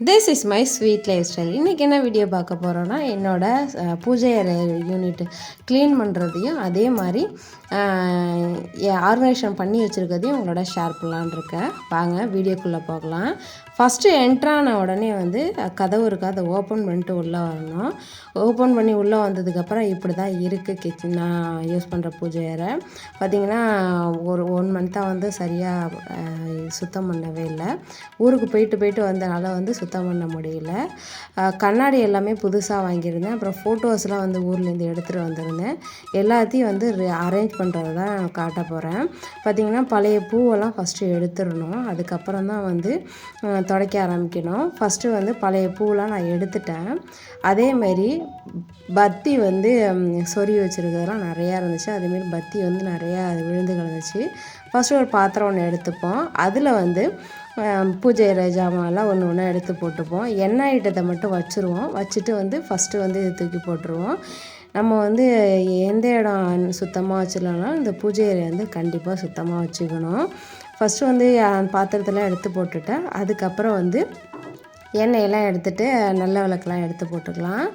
This is my sweet life style இன்றைக்கி என்ன video பார்க்க போகிறோன்னா என்னோட பூஜை அறை யூனிட் க்ளீன் பண்ணுறதையும் அதே மாதிரி ஆர்கனைசேஷன் பண்ணி வச்சுருக்கதையும் உங்களோட ஷேர் பண்ணலான்னு இருக்கேன். வாங்க வீடியோக்குள்ளே போகலாம். ஃபஸ்ட்டு என்ட்ரான உடனே வந்து கதவு இருக்கா. அதை ஓப்பன் பண்ணிட்டு உள்ளே வரணும். ஓப்பன் பண்ணி உள்ளே வந்ததுக்கப்புறம் இப்படி தான் இருக்குது கிச்சன் நான் யூஸ் பண்ணுற பூஜை அறை. பார்த்திங்கன்னா ஒரு ஒன் மந்த்தாக வந்து சரியாக சுத்தம் பண்ணவே இல்லை. ஊருக்கு போயிட்டு போயிட்டு வந்தனால வந்து சுத்தம் பண்ண முடியல. கண்ணாடி எல்லாமே புதுசாக வாங்கியிருந்தேன். அப்புறம் ஃபோட்டோஸ்லாம் வந்து ஊர்லேருந்து எடுத்துகிட்டு வந்திருந்தேன். எல்லாத்தையும் வந்து அரேஞ்ச் பண்ணுறது தான் நான் காட்ட போகிறேன் பார்த்திங்கன்னா பழைய பூவெல்லாம் ஃபஸ்ட்டு எடுத்துடணும். அதுக்கப்புறம் தான் வந்து துடைக்க ஆரம்பிக்கணும். ஃபஸ்ட்டு வந்து பழைய பூவெலாம் நான் எடுத்துட்டேன். அதேமாரி பத்தி வந்து சொறி சொருவி வச்சுருக்கிறதுலாம் நிறையா இருந்துச்சு. அதேமாரி பத்தி வந்து நிறையா விழுந்து கிடந்துச்சு. ஃபஸ்ட்டு ஒரு பாத்திரம் ஒன்று எடுத்துப்போம். அதில் வந்து பூஜை ஜாமான்லாம் ஒன்று ஒன்று எடுத்து போட்டுப்போம். எண்ணெய் ஐட்டத்தை மட்டும் வச்சுருவோம். வச்சுட்டு வந்து ஃபஸ்ட்டு வந்து இது தூக்கி போட்டுருவோம். நம்ம வந்து எந்த இடம் சுத்தமாக வச்சிடலாம்னா இந்த பூஜை வந்து கண்டிப்பாக சுத்தமாக வச்சுக்கணும். ஃபஸ்ட்டு வந்து பாத்திரத்தெல்லாம் எடுத்து போட்டுட்டேன். அதுக்கப்புறம் வந்து எண்ணெயெல்லாம் எடுத்துட்டு நல்ல விளக்குலாம் எடுத்து போட்டுக்கலாம்.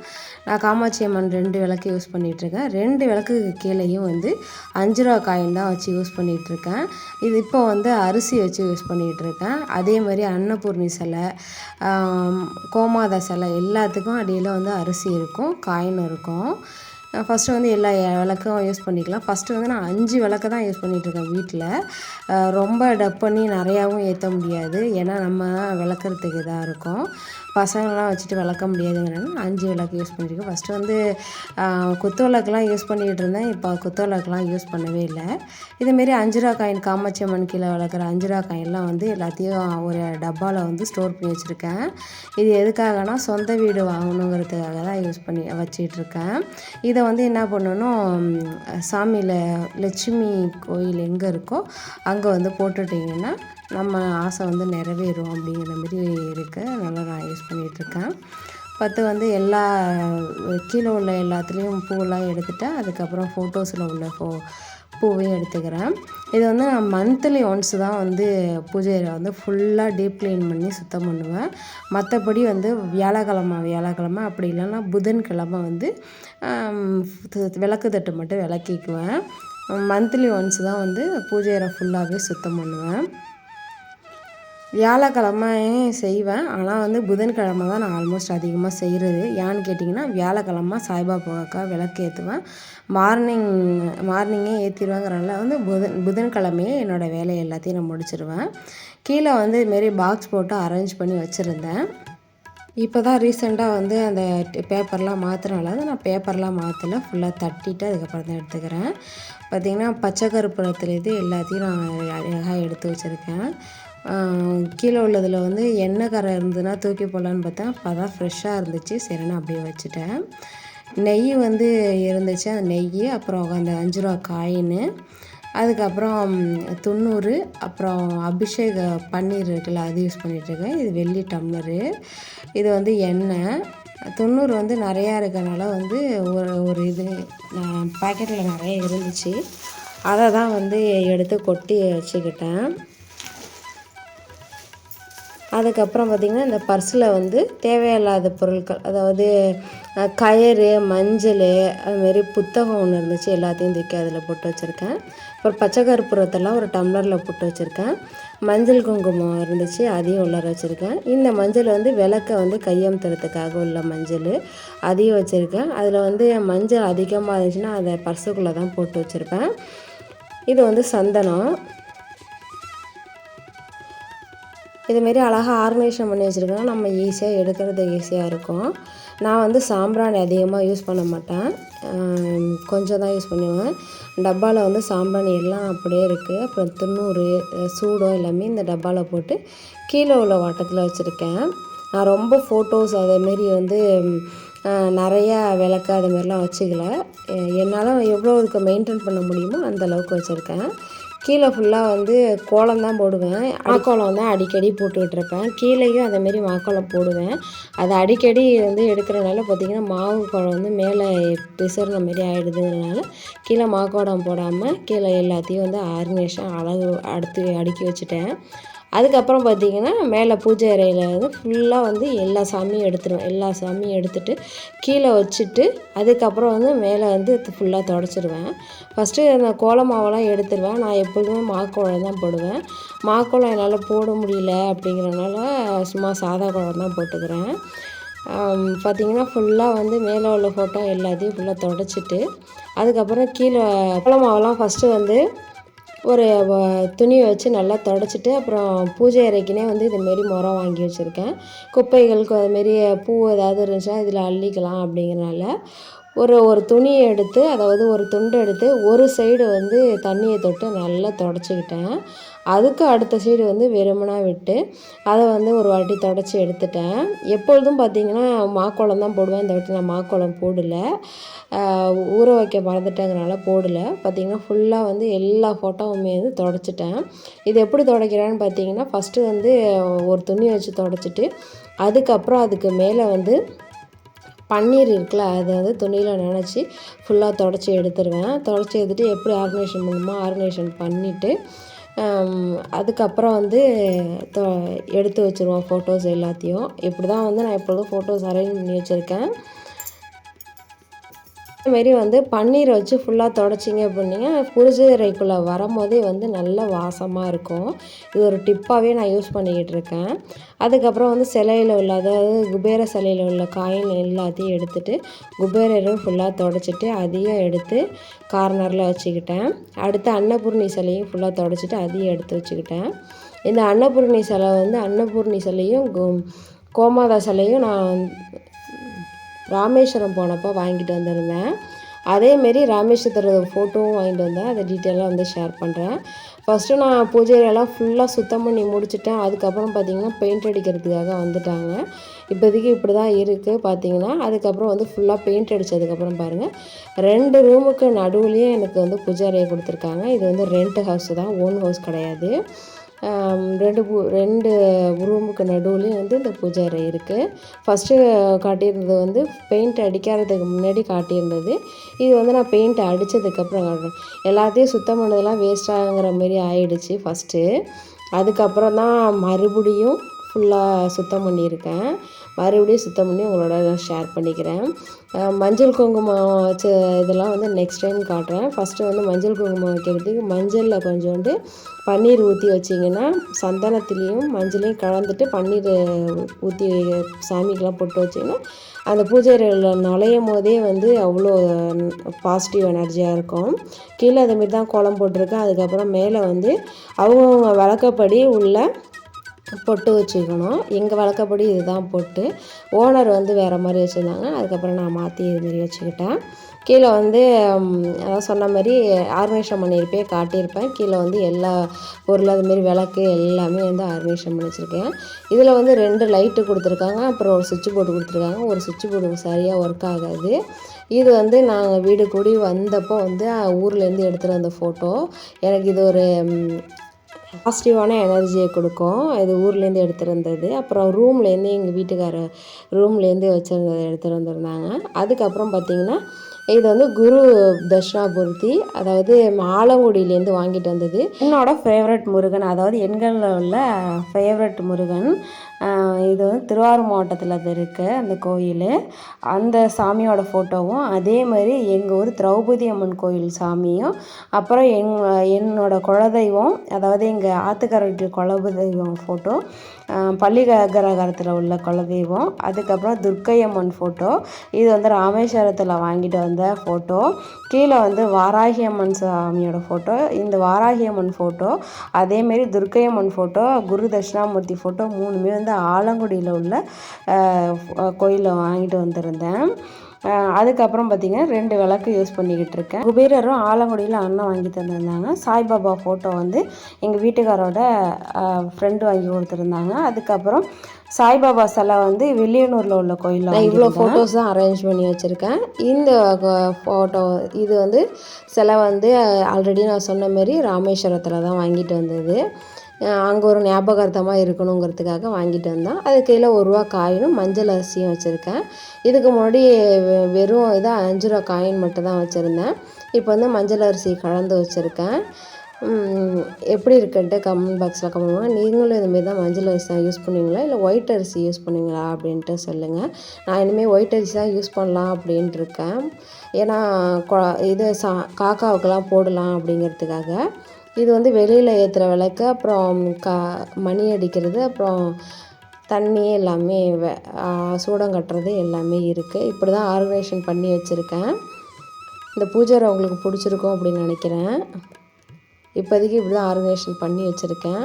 நான் காமாட்சி அம்மன் ரெண்டு விளக்கு யூஸ் பண்ணிகிட்ருக்கேன் ரெண்டு விளக்குக்கு கீழேயும் வந்து அஞ்சு ரூபா காயின் தான் வச்சு யூஸ் பண்ணிகிட்ருக்கேன் இது இப்போ வந்து அரிசி வச்சு யூஸ் பண்ணிகிட்ருக்கேன் அதே மாதிரி அன்னபூர்ணி சிலை கோமாத கோமாதா சிலை எல்லாத்துக்கும் அடியில் வந்து அரிசி இருக்கும் காயின் இருக்கும். ஃபஸ்ட்டு வந்து எல்லா விளக்கும் யூஸ் பண்ணிக்கலாம். ஃபஸ்ட்டு வந்து நான் அஞ்சு விளக்கு தான் யூஸ் பண்ணிகிட்ருக்கேன் வீட்டில் ரொம்ப டப் பண்ணி நிறையாவும் ஏற்ற முடியாது. ஏன்னா நம்ம விளக்குறதுக்கு இதாக இருக்கும். பசங்களாம் வச்சுட்டு விளக்க முடியாதுங்கிறனால அஞ்சு விளக்கு யூஸ் பண்ணியிருக்கேன் ஃபஸ்ட்டு வந்து குத்து விளக்குலாம் யூஸ் பண்ணிகிட்டு இருந்தேன் இப்போ குத்து விளக்குலாம் யூஸ் பண்ணவே இல்லை. இதேமாரி அஞ்சு காயின் காமாட்சி அம்மன் கீழே வளர்க்குற அஞ்சு காயின்லாம் வந்து எல்லாத்தையும் ஒரு டப்பாவில் வந்து ஸ்டோர் பண்ணி வச்சுருக்கேன். இது எதுக்காகனா சொந்த வீடு வாங்கணுங்கிறதுக்காக தான் யூஸ் பண்ணி வச்சிட்டு இதை இதை வந்து என்ன பண்ணணும் சாமியில் லட்சுமி கோயில் எங்கே இருக்கோ அங்கே வந்து போட்டுட்டிங்கன்னா நம்ம ஆசை வந்து நிறைவேறும் அப்படிங்கிற மாதிரி இருக்குது அதனால் நான் யூஸ் பண்ணிகிட்ருக்கேன் பத்து வந்து எல்லா கீழே உள்ள எல்லாத்துலேயும் பூவெல்லாம் எடுத்துகிட்டு அதுக்கப்புறம் ஃபோட்டோஸில் உள்ள ஃபோ பூவையும் எடுத்துக்கிறேன். இது வந்து நான் மந்த்லி ஒன்ஸ் தான் வந்து பூஜை அறை வந்து ஃபுல்லாக டீப் க்ளீன் பண்ணி சுத்தம் பண்ணுவேன். மற்றபடி வந்து வியாழக்கிழமை வியாழக்கிழமை அப்படி இல்லைன்னா புதன்கிழமை வந்து விளக்கு தட்டு மட்டும் விளக்கிக்குவேன். மந்த்லி ஒன்ஸ் தான் வந்து பூஜை அறை ஃபுல்லாகவே சுத்தம் பண்ணுவேன். வியாழக்கிழமை செய்வேன். ஆனால் வந்து புதன்கிழமை தான் நான் ஆல்மோஸ்ட் அதிகமாக செய்கிறது ஏன்னு கேட்டிங்கன்னா வியாழக்கிழமை சாய்பாபாவுக்கா விளக்கு ஏற்றுவேன் மார்னிங் மார்னிங்கே ஏற்றிடுவேங்கிறனால வந்து புதன் புதன்கிழமையே என்னோடய வேலையை எல்லாத்தையும் நான் முடிச்சிருவேன். கீழே வந்து இதுமாரி பாக்ஸ் போட்டு அரேஞ்ச் பண்ணி வச்சுருந்தேன். இப்போ தான் ரீசெண்டாக வந்து அந்த பேப்பர்லாம் மாற்றுறனால தான் நான் பேப்பர்லாம் மாற்றல ஃபுல்லாக தட்டிட்டு அதுக்கப்புறம் தான் எடுத்துக்கிறேன். பார்த்திங்கன்னா பச்சை கருப்புறத்துல இது எல்லாத்தையும் நான் அழகாக எடுத்து வச்சுருக்கேன். கீழே உள்ளதில் வந்து எண்ணெய் கரை இருந்ததுன்னா தூக்கி போடலான்னு பார்த்தா அப்போ தான் ஃப்ரெஷ்ஷாக இருந்துச்சு. சரின்னு அப்படியே வச்சுட்டேன். நெய் வந்து இருந்துச்சு. அந்த நெய் அப்புறம் அந்த அஞ்சு ரூபா காயின்னு. அதுக்கப்புறம் தொண்ணூறு அப்புறம் அபிஷேக பன்னீர் இருக்குல்ல அது யூஸ் பண்ணிகிட்ருக்கேன் இது வெள்ளி டம்ளரு. இது வந்து எண்ணெய். தொண்ணூறு வந்து நிறையா இருக்கிறனால வந்து ஒரு ஒரு இது பாக்கெட்டில் நிறைய இருந்துச்சு. அதை தான் வந்து எடுத்து கொட்டி வச்சுக்கிட்டேன். அதுக்கப்புறம் பார்த்திங்கன்னா இந்த பர்ஸில் வந்து தேவையில்லாத பொருட்கள் அதாவது கயிறு மஞ்சள் அதுமாரி புத்தகம் ஒன்று இருந்துச்சு எல்லாத்தையும் தூக்கி அதில் போட்டு வச்சுருக்கேன். அப்புறம் பச்சை கருப்புறத்தெல்லாம் ஒரு டம்ளரில் போட்டு வச்சுருக்கேன். மஞ்சள் குங்குமம் இருந்துச்சு அதையும் உள்ளார வச்சுருக்கேன். இந்த மஞ்சள் வந்து விளக்கை வந்து கையமுத்துறதுக்காக உள்ள மஞ்சள் அதையும் வச்சுருக்கேன். அதில் வந்து மஞ்சள் அதிகமாக இருந்துச்சுன்னா அதை பர்ஸுக்குள்ளே தான் போட்டு வச்சுருப்பேன். இது வந்து சந்தனம். இதுமாரி அழகாக ஆர்கனைசேஷன் பண்ணி வச்சுருக்கேன்னா நம்ம ஈஸியாக எடுக்கிறது ஈஸியாக இருக்கும். நான் வந்து சாம்பிராணி அதிகமாக யூஸ் பண்ண மாட்டேன். கொஞ்சம் தான் யூஸ் பண்ணுவேன். டப்பாவில் வந்து சாம்பிராணி எல்லாம் அப்படியே இருக்குது அப்புறம் துண்ணூறு சூடோ சூடம் எல்லாமே இந்த டப்பாவில் போட்டு கீழே உள்ள வட்டத்தில் வச்சுருக்கேன். நான் ரொம்ப ஃபோட்டோஸ் அதேமாரி வந்து நிறையா விளக்கு அதுமாரிலாம் வச்சுக்கல. என்னால் எவ்வளோ இதுக்கு மெயின்டைன் பண்ண முடியுமோ அந்த அளவுக்கு வச்சுருக்கேன். கீழே ஃபுல்லாக வந்து கோலம் தான் போடுவேன். மாக்கோலம் தான் அடிக்கடி போட்டுக்கிட்டு இருப்பேன் கீழேயும் அதேமாரி மாக்கோலம் போடுவேன். அது அடிக்கடி வந்து எடுக்கிறனால பார்த்திங்கன்னா மாவு கோலம் வந்து மேலே பிசர்ன மாரி ஆகிடுதுங்கிறனால கீழே மாக்கோடம் போடாமல் கீழே எல்லாத்தையும் வந்து ஆர்கனைஷன் அழகு அடுத்து அடுக்கி வச்சுட்டேன். அதுக்கப்புறம் பார்த்திங்கன்னா மேலே பூஜை அறையில் வந்து ஃபுல்லாக வந்து எல்லா சாமியும் எடுத்துருவேன். எல்லா சாமியும் எடுத்துட்டு கீழே வச்சுட்டு அதுக்கப்புறம் வந்து மேலே வந்து ஃபுல்லாக தொடச்சிடுவேன் ஃபஸ்ட்டு அந்த கோலமாவெல்லாம் எடுத்துடுவேன் எடுத்துருவேன். நான் எப்பொழுதுமே மாக்கோலம் தான் போடுவேன். மாக்கோலம் என்னால் போட முடியல அப்படிங்கிறனால சும்மா சாதா கோலம் தான் போட்டுக்கிறேன். பார்த்திங்கன்னா ஃபுல்லாக வந்து மேலே உள்ள ஃபோட்டோ எல்லாத்தையும் ஃபுல்லாக தொடச்சிட்டு அதுக்கப்புறம் கீழே கோல மாவெல்லாம் ஃபஸ்ட்டு வந்து ஒரு துணியை வச்சு நல்லா தொடச்சிட்டு அப்புறம் பூஜை அறைக்குனே வந்து இதுமாரி முறம் வாங்கி வச்சுருக்கேன். குப்பைகளுக்கு அதுமாரி பூ ஏதாவது இருந்துச்சுன்னா இதில் அள்ளிக்கலாம் அப்படிங்கிறனால. ஒரு ஒரு துணியை எடுத்து அதாவது ஒரு துண்டு எடுத்து ஒரு சைடு வந்து தண்ணியை தொட்டு நல்லா தொடச்சிக்கிட்டேன். அதுக்கு அடுத்த சைடு வந்து வெறுமனா விட்டு அதை வந்து ஒரு வாட்டி தொடச்சி எடுத்துட்டேன். எப்பொழுதும் பார்த்தீங்கன்னா மாக்கோலம் தான் போடுவேன். இந்த வாட்டி நான் மாக்கோலம் போடல. ஊற வைக்க மறந்துட்டேங்கிறனால போடலை. பார்த்தீங்கன்னா ஃபுல்லாக வந்து எல்லா ஃபோட்டோவுமே வந்து தொடச்சிட்டேன். இது எப்படி துடைக்கிறேன்னு பார்த்தீங்கன்னா ஃபஸ்ட்டு வந்து ஒரு துணி வச்சு தொடச்சிட்டு அதுக்கப்புறம் அதுக்கு மேலே வந்து பன்னீர் இருக்குல்ல அதை வந்து துணியில் நினச்சி ஃபுல்லாக தொடச்சி எடுத்துருவேன். தொடச்சி எடுத்துட்டு எப்படி ஆர்கனைசேஷன் பண்ணுமோ ஆர்கனைசேஷன் பண்ணிவிட்டு அதுக்கப்புறம் வந்து தொ எடுத்து வச்சுருவோம் ஃபோட்டோஸ் எல்லாத்தையும். இப்படி தான் வந்து நான் எப்பொழுதும் ஃபோட்டோஸ் அரேஞ்ச் பண்ணி வச்சுருக்கேன். அதுமாரி வந்து பன்னீரை வச்சு ஃபுல்லாக தொடச்சிங்க அப்படின்னீங்க புரிஜரைக்குள்ளே வரும்போதே வந்து நல்ல வாசமாக இருக்கும். இது ஒரு டிப்பாகவே நான் யூஸ் பண்ணிக்கிட்டு இருக்கேன். அதுக்கப்புறம் வந்து சிலையில் உள்ள அதாவது குபேர சிலையில் உள்ள காயின் எல்லாத்தையும் எடுத்துகிட்டு குபேரரும் ஃபுல்லாக தொடச்சிட்டு அதையும் எடுத்து கார்னரில் வச்சுக்கிட்டேன். அடுத்து அன்னபூர்ணி சிலையும் ஃபுல்லாக தொடச்சிட்டு அதையும் எடுத்து வச்சுக்கிட்டேன். இந்த அன்னபூர்ணி சிலை வந்து அன்னபூர்ணி சிலையும் கோ- கோமாதா சிலையும் நான் ராமேஸ்வரம் போனப்போ வாங்கிட்டு வந்திருந்தேன். அதேமாரி ராமேஸ்வரத்தோட ஃபோட்டோவும் வாங்கிட்டு வந்தேன். அதை டீட்டெயிலாக வந்து ஷேர் பண்ணுறேன் ஃபஸ்ட்டு நான் பூஜையெல்லாம் ஃபுல்லாக சுத்தம் பண்ணி முடிச்சுட்டேன். அதுக்கப்புறம் பார்த்திங்கன்னா பெயிண்ட் அடிக்கிறதுக்காக வந்துட்டாங்க. இப்போதைக்கு இப்படி தான் இருக்குது பார்த்தீங்கன்னா அதுக்கப்புறம் வந்து ஃபுல்லாக பெயிண்ட் அடித்ததுக்கப்புறம் பாருங்கள் ரெண்டு ரூமுக்கு நடுவுலேயே எனக்கு வந்து பூஜை அறையை கொடுத்துருக்காங்க. இது வந்து ரெண்ட் ஹவுஸ் தான். ஓன் ஹவுஸ் கிடையாது. ரெண்டு பூ ரெண்டு ரூமுக்கு நடுவுலையும் வந்து இந்த பூஜை அறை இருக்குது ஃபஸ்ட்டு காட்டியிருந்தது வந்து பெயிண்ட் அடிக்காததுக்கு முன்னாடி காட்டியிருந்தது. இது வந்து நான் பெயிண்ட் அடித்ததுக்கப்புறம் காட்டுறேன். எல்லாத்தையும் சுத்தம் பண்ணதெல்லாம் வேஸ்ட் ஆகுங்கிற மாதிரி ஆயிடுச்சு ஃபஸ்ட்டு அதுக்கப்புறம் தான் மறுபடியும் ஃபுல்லாக சுத்தம் பண்ணியிருக்கேன். மறுபடியும் சுத்தம் பண்ணி உங்களோட நான் ஷேர் பண்ணிக்கிறேன். மஞ்சள் குங்குமம் வச்ச இதெல்லாம் வந்து நெக்ஸ்ட் டைம் காட்டுறேன். ஃபஸ்ட்டு வந்து மஞ்சள் குங்குமம் வைக்கிறதுக்கு மஞ்சளில் கொஞ்சோண்டு பன்னீர் ஊற்றி வச்சிங்கன்னா சந்தனத்துலேயும் மஞ்சளையும் கலந்துட்டு பன்னீர் ஊற்றி சாமிக்கெலாம் போட்டு வச்சிங்கன்னா அந்த பூஜை அறையில் நுழையும் போதே வந்து அவ்வளோ பாசிட்டிவ் எனர்ஜியாக இருக்கும். கீழே அதேமாரி தான் கோலம் போட்டிருக்கேன். அதுக்கப்புறம் மேலே வந்து அவங்கவுங்க வழக்கப்படி உள்ள பொட்டு வச்சுக்கணும். எங்கள் வழக்கப்படி இதுதான் பொட்டு. ஓனர் வந்து வேறு மாதிரி வச்சுருந்தாங்க. அதுக்கப்புறம் நான் மாற்றி இதுமாரி வச்சுக்கிட்டேன். கீழே வந்து அதான் சொன்ன மாதிரி ஆர்கனைசேஷன் பண்ணியிருப்பேன் காட்டியிருப்பேன். கீழே வந்து எல்லா பொருள் அதுமாரி விளக்கு எல்லாமே வந்து ஆர்கனைசேஷன் பண்ணி வச்சுருக்கேன். இதில் வந்து ரெண்டு லைட்டு கொடுத்துருக்காங்க. அப்புறம் ஒரு சுவிட்ச் போர்டு கொடுத்துருக்காங்க. ஒரு சுவிட்ச் போர்டு சரியாக ஒர்க் ஆகாது. இது வந்து நாங்கள் வீடு கூடி வந்தப்போ வந்து ஊர்லேருந்து எடுத்துகிட்டு வந்த ஃபோட்டோ எனக்கு இது ஒரு பாசிட்டிவான எனர்ஜியை கொடுக்கும். இது ஊர்லேருந்து எடுத்துகிட்டு வந்தது அப்புறம் ரூம்லேருந்து எங்கள் வீட்டுக்கார ரூம்லேருந்து வச்சுருந்தது எடுத்துகிட்டு வந்திருந்தாங்க. அதுக்கப்புறம் பார்த்திங்கன்னா இது வந்து குரு தட்சிணாபூர்த்தி அதாவது ஆலங்குடியிலேருந்து வாங்கிட்டு வந்தது. என்னோடய ஃபேவரட் முருகன் அதாவது எண்களில் உள்ள ஃபேவரட் முருகன் இது வந்து திருவாரூர் மாவட்டத்தில் அது இருக்குது அந்த கோயில். அந்த சாமியோட ஃபோட்டோவும் அதே மாதிரி எங்கள் ஊர் திரௌபதி அம்மன் கோயில் சாமியும் அப்புறம் எங் என்னோட குலதெய்வம் அதாவது எங்கள் ஆத்துக்கரட்டு குலதெய்வம் ஃபோட்டோ பள்ளிகரகரத்தில் உள்ள குலதெய்வம் அதுக்கப்புறம் துர்க்கை அம்மன் ஃபோட்டோ இது வந்து ராமேஸ்வரத்தில் வாங்கிட்டு வந்த ஃபோட்டோ கீழே வந்து வாராகி அம்மன் சாமியோட ஃபோட்டோ இந்த வாராகி அம்மன் ஃபோட்டோ அதேமாரி துர்க்கை அம்மன் ஃபோட்டோ குரு தட்சிணாமூர்த்தி ஃபோட்டோ மூணுமே வந்து ஆலங்குடியில் உள்ள கோயிலில் வாங்கிட்டு வந்திருந்தேன். அதுக்கப்புறம் பார்த்தீங்கன்னா ரெண்டு விளக்கு யூஸ் பண்ணிக்கிட்டு இருக்கேன். குபேரரும் ஆலங்குடியில் அண்ணன் வாங்கி தந்திருந்தாங்க. சாய்பாபா ஃபோட்டோ வந்து எங்கள் வீட்டுக்காரோட ஃப்ரெண்டு வாங்கி கொடுத்துருந்தாங்க. அதுக்கப்புறம் சாய்பாபா சிலை வந்து வெளியனூரில் உள்ள கோயிலில் இவ்வளோ ஃபோட்டோஸ் தான் அரேஞ்ச் பண்ணி வச்சுருக்கேன். இந்த ஃபோட்டோ இது வந்து சிலை வந்து ஆல்ரெடி நான் சொன்ன மாதிரி ராமேஸ்வரத்தில் தான் வாங்கிட்டு வந்தது. அங்கே ஒரு ஞாபகார்த்தமாக இருக்கணுங்கிறதுக்காக வாங்கிட்டு வந்தேன் அது கீழே ஒரு ரூபா காயினும் மஞ்சள் அரிசியும் வச்சுருக்கேன். இதுக்கு முன்னாடி வெ- வெறும் இதாக அஞ்சு ரூபா காயின் மட்டும் தான் வச்சுருந்தேன். இப்போ வந்து மஞ்சள் அரிசி கலந்து வச்சுருக்கேன். எப்படி இருக்குன்ட்டு கமெண்ட் பாக்ஸில் கமெண்ட் பண்ணுங்க. நீங்களும் இதுமாரி தான் மஞ்சள் அரிசி தான் யூஸ் பண்ணுவீங்களா? இல்லை ஒயிட் அரிசி யூஸ் பண்ணுவீங்களா? அப்படின்ட்டு சொல்லுங்கள் நான் இனிமேல் ஒயிட் அரிசி தான் யூஸ் பண்ணலாம் அப்படின்ட்டு இருக்கேன். ஏன்னா கொ- இது சா காக்காவுக்கெல்லாம் போடலாம் அப்படிங்கிறதுக்காக. இது வந்து வெளியில் ஏற்றுற விளக்கு அப்புறம் கா மணி அடிக்கிறது அப்புறம் தண்ணி எல்லாமே வெ- சூடம் கட்டுறது எல்லாமே இருக்குது இப்படி தான் ஆர்கனைசேஷன் பண்ணி வச்சுருக்கேன். இந்த பூஜை உங்களுக்கு பிடிச்சிருக்கும் அப்படின்னு நினைக்கிறேன். இப்போதைக்கு இப்படி தான் ஆர்கனைசேஷன் பண்ணி வச்சுருக்கேன்.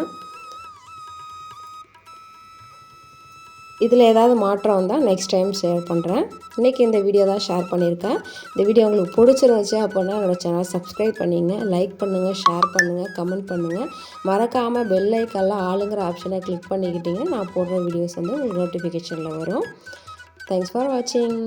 இதில் ஏதாவது மாற்றம் வந்தால் நெக்ஸ்ட் டைம் ஷேர் பண்ணுறேன் இன்றைக்கி இந்த வீடியோ தான் ஷேர் பண்ணியிருக்கேன். இந்த வீடியோ உங்களுக்கு பிடிச்சிருந்துச்சு அப்படின்னா என்னோடய சேனல் சப்ஸ்கிரைப் பண்ணிங்க லைக் பண்ணுங்கள் ஷேர் பண்ணுங்கள் கமெண்ட் பண்ணுங்கள் மறக்காமல் பெல் ஆளுங்கிற ஆப்ஷனை கிளிக் பண்ணிக்கிட்டிங்க நான் போடுற வீடியோஸ் வந்து உங்களுக்கு நோட்டிஃபிகேஷனில் வரும். தேங்க்ஸ் ஃபார் வாட்சிங்